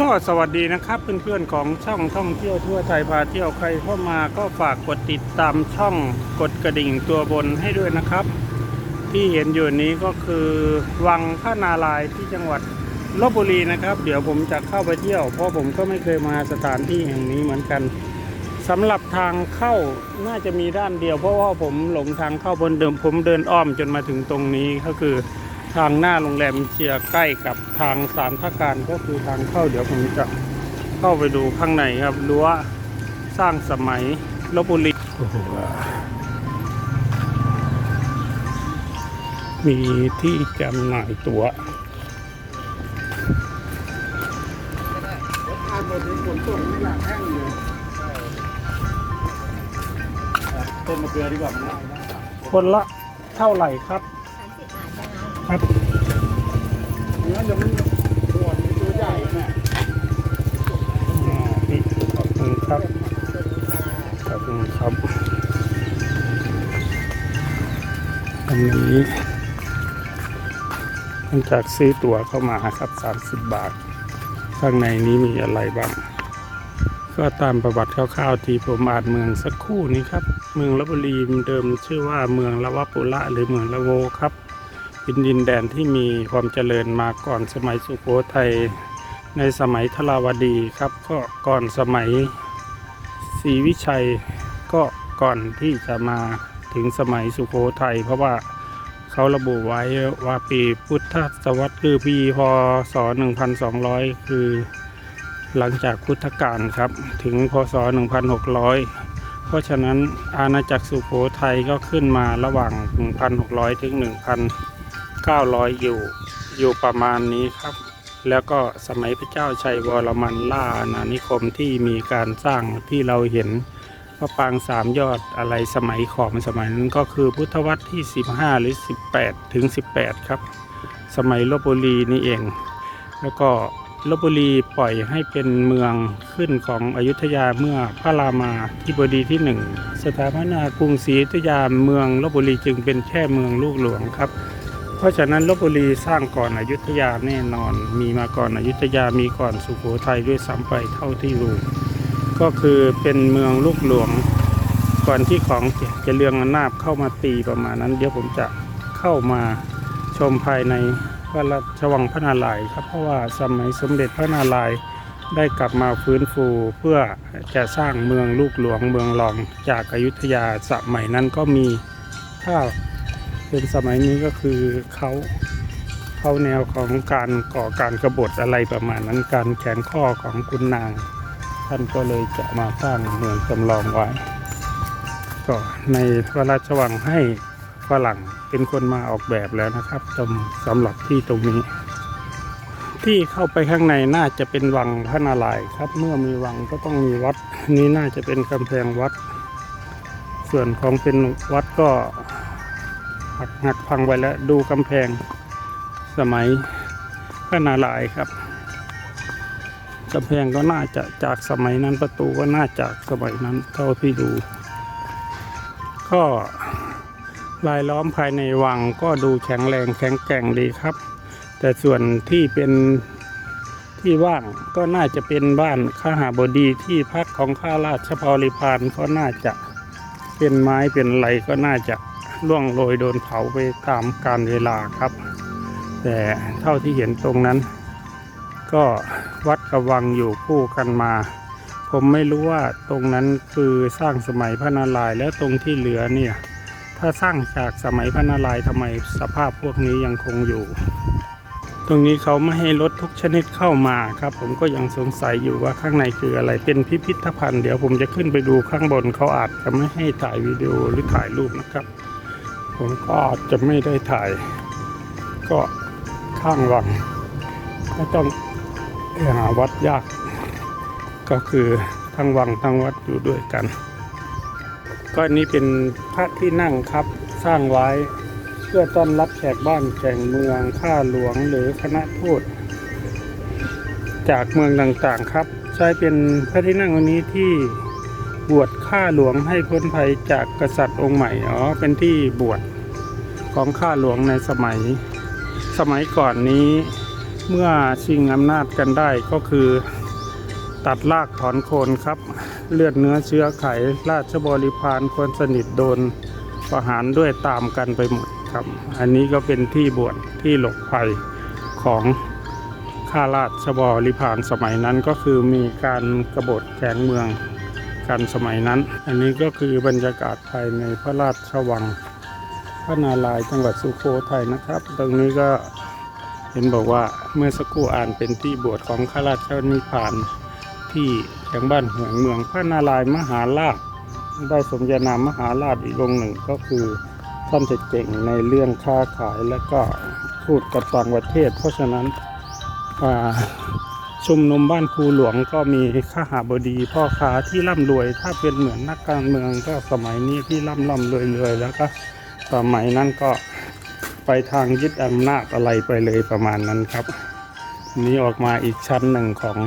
ก็สวัสดีนะครับเพื่อนๆของช่องท่องเที่ยวทั่วไทยพาเที่ยวใครเข้ามาก็ฝากกดติดตามช่องกดกระดิ่งตัวบนให้ด้วยนะครับ ที่เห็นอยู่นี้ก็คือวังพระนารายที่จังหวัดลบบุรีนะครับ เดี๋ยวผมจะเข้าไปเที่ยว เพราะผมก็ไม่เคยมาสถานที่แห่งนี้เหมือนกันสำหรับทางเข้าน่าจะมีด้านเดียว เพราะว่าผมหลงทางเข้าบนเดิมผมเดินอ้อมจนมาถึงตรงนี้ก็คือ ทางหน้าโรงแรมเชียร์ใกล้กับทางสารพัการก็คือทางเข้าเดี๋ยวผมจะเข้าไปดูข้างในครับรั้วสร้างสมัยลบบุรีมีที่จำหน่ายตั๋วทานหมดในฝนตกไม่อยากแห้งเลยต้มมะเกลือดีกว่ามั้งคนละเท่าไหร่ครับ ครับเนื้อเดี๋ยวมันปวดมีตัวใหญ่เนี่ยอ่านี่ขอบคุณครับขอบคุณครับอันนี้หลังจากซื้อตั๋วเข้ามาครับ 30 บาท ข้างในนี้มีอะไรบ้าง ก็ตามประวัติคร่าวๆที่ผมอ่านเมืองสักครู่นี้ครับ เมืองลบบุรีเดิมชื่อว่าเมืองละวะปุระหรือเมืองละโวครับ เป็นดินแดนที่มีความเจริญมาก่อนสมัยสุโขทัยในสมัยทราวดีครับ ก็ก่อนสมัยศรีวิชัยก็ก่อนที่จะมาถึงสมัยสุโขทัยเพราะว่าเขาระบุไว้ว่าปีพุทธศตวรรษคือปีพศ 1200 คือหลังจากพุทธกาลครับถึงพศ 1600 เพราะฉะนั้นอาณาจักรสุโขทัยก็ขึ้นมาระหว่าง 1,600 ถึง 900 อยู่ อยู่ประมาณนี้ครับ แล้วก็สมัยพระเจ้าชัยวรมันล่าอาณานิคมที่มีการสร้างที่เราเห็นพระปางสามยอดอะไรสมัยขอมสมัยนั้นก็คือพุทธวรรที่ 15 หรือ 18 ถึง 18 ครับ สมัยลบบุรีนี่เอง แล้วก็ลบบุรีปล่อยให้เป็นเมืองขึ้นของอยุธยาเมื่อพระรามาธิบดีที่หนึ่งสถาปนากรุงศรีอยุธยาเมืองลบบุรีจึงเป็นแค่เมืองลูกหลวงครับ ราะฉะนั้นลบบุรีสร้างก่อนอยุธยาแน่นอน มีมาก่อนอยุธยามีก่อนสุโขทัยด้วยซ้ำไปเท่าที่รู้ ก็คือเป็นเมืองลูกหลวงก่อนที่ของจะเรืองอำนาจเข้ามาตีประมาณนั้น เดี๋ยวผมจะเข้ามาชมภายในพระราชวังพระนารายณ์ครับ เพราะว่าสมัยสมเด็จพระนารายณ์ได้กลับมาฟื้นฟูเพื่อจะสร้างเมืองลูกหลวงเมืองรองจากอายุทยาสมัยนั้นก็มีถ้า เป็นสมัยนี้ก็คือเขาเขาแนวของการก่อการกรบฏอะไรประมาณนั้นการแขนข้อของคุณนาง ท่านก็เลยจะมาสร้างเมืองจำลองไว้ ก็ในพระราชวังให้ฝรั่งเป็นคนมาออกแบบแล้วนะครับจำสำหรับที่ตรงนี้ ที่เข้าไปข้างในน่าจะเป็นวังพระนารายณ์ครับ เมื่อมีวังก็ต้องมีวัด นี้น่าจะเป็นกำแพงวัด ส่วนของเป็นวัดก็ หักหักพังไปแล้วดูกำแพงสมัยพระนารายครับกำแพงก็น่าจะจากสมัยนั้นประตูก็น่าจากสมัยนั้นเท่าที่ดู ก็ลายล้อมภายในวังก็ดูแข็งแรงแข็งแกร่งดีครับ แต่ส่วนที่เป็นที่ว่างก็น่าจะเป็นบ้านข้าหาบดีที่พักของข้าราชบริพารก็น่าจะเป็นไม้เป็นอะไรก็น่าจะ ล่วงโรยโดนเผาไปตามกาลเวลาครับ แต่เท่าที่เห็นตรงนั้น ก็วัดกับวังอยู่คู่กันมา ผมไม่รู้ว่าตรงนั้นคือสร้างสมัยพระนารายณ์แล้วตรงที่เหลือเนี่ย ถ้าสร้างจากสมัยพระนารายณ์ทำไมสภาพพวกนี้ยังคงอยู่ ตรงนี้เขาไม่ให้รถทุกชนิดเข้ามาครับ ผมก็ยังสงสัยอยู่ว่าข้างในคืออะไรเป็นพิพิธภัณฑ์เดี๋ยวผมจะขึ้นไปดูข้างบนเขาอาจจะไม่ให้ถ่ายวิดีโอหรือถ่ายรูปนะครับ ผมก็อาจจะไม่ได้ถ่าย ก็ข้างวังก็ต้องหาวัดยาก ก็คือทั้งวังทั้งวัดอยู่ด้วยกัน ก็อันนี้เป็นพระที่นั่งครับสร้างไว้เพื่อต้อนรับแขกบ้านแขกเมืองข้าหลวงหรือคณะทูตจากเมืองต่างๆครับ ใช้เป็นพระที่นั่งอันนี้ที่ บวชข้าหลวงให้พ้นภัยจากกษัตริย์องค์ใหม่ อ๋อ เป็นที่บวชของข้าหลวงในสมัย สมัยก่อนนี้ เมื่อชิงอำนาจกันได้ก็คือ ตัดรากถอนโคนครับ เลือดเนื้อเชื้อไข ราชบริพารคนสนิทโดนประหารด้วยตามกันไปหมดครับ อันนี้ก็เป็นที่บวชที่หลบภัยของข้าราชบริพารสมัยนั้นก็คือมีการกรบฏแขงเมือง กันสมัยนั้น อันนี้ก็คือบรรยากาศภายในพระราชวัง พระนารายจังหวัดสุโขทัยนะครับ ตรงนี้ก็เห็นบอกว่าเมื่อสักครู่อ่านเป็นที่บวชของข้าราชนิพพานที่แห่งบ้านหวงเมืองพระนารายมหาราชได้สมญานามมหาราชอีกองหนึ่งก็คือท่านจะเก่งในเรื่องค้าขายและก็พูดกับต่างประเทศ เพราะฉะนั้นอ่า ชุมนุมบ้านครูหลวงก็มีข้าหาบดีพ่อค้าที่ร่ำรวย ถ้าเป็นเหมือนนักการเมืองก็สมัยนี้ที่ร่ำร่ำรวยรวยแล้วก็สมัยนั้นก็ไปทางยึดอำนาจอะไรไปเลยประมาณนั้นครับนี้ออกมาอีกชั้นหนึ่งของ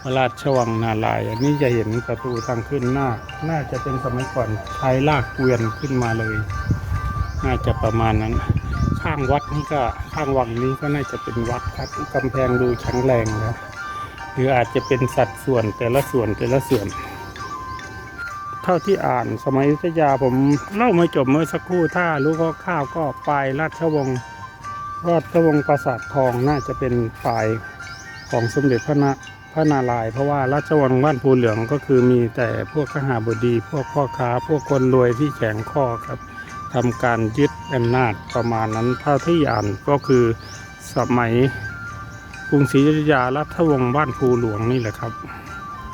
พระราชวังนารายอันนี้จะเห็นประตูทางขึ้นหน้า น่าจะเป็นสมัยก่อนใช้ลากเกวียนขึ้นมาเลย น่าจะประมาณนั้น ข้างวัดนี่ก็ข้างวังนี้ก็น่าจะเป็นวัดครับกำแพงดูแข็งแรงนะ หรืออาจจะเป็นสัดส่วนแต่ละส่วนแต่ละส่วน เท่าที่อ่านสมัยอยุธยาผมเล่าไม่จบเมื่อสักครู่ถ้ารู้คร่าวก็ปลายราชวงศ์ราชวงศ์ปราสาททองน่าจะเป็นปลายของสมเด็จพระนาพระนารายณ์เพราะว่าราชวังบ้านภูเหลืองก็คือมีแต่พวกขหาบดี พวกพ่อค้า พวกคนรวยที่แข็งข้อครับทำการยึดอำนาจประมาณนั้นเท่าที่อ่านก็คือสมัย รุงศรีอยุธยารัชวงศ์บ้านภูหลวงนี่แหละครับ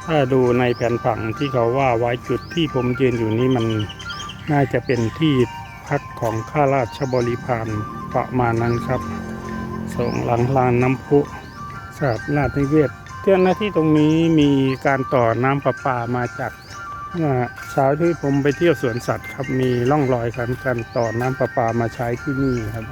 ถ้าดูในแผนผังที่เขาว่าไว้จุดที่ผมยืนอยู่นี้มันน่าจะเป็นที่พักของข้าราชบริพารประมาณนั้นครับส่งหลังลานน้ำพุสาดราชนิเวศเจ้าหน้าที่ตรงนี้มีการต่อน้ำประปามาจากเมื่อเช้าที่ผมไปเที่ยวสวนสัตว์ครับมีร่องรอยการการต่อน้ำประปามาใช้ที่นี่ครับ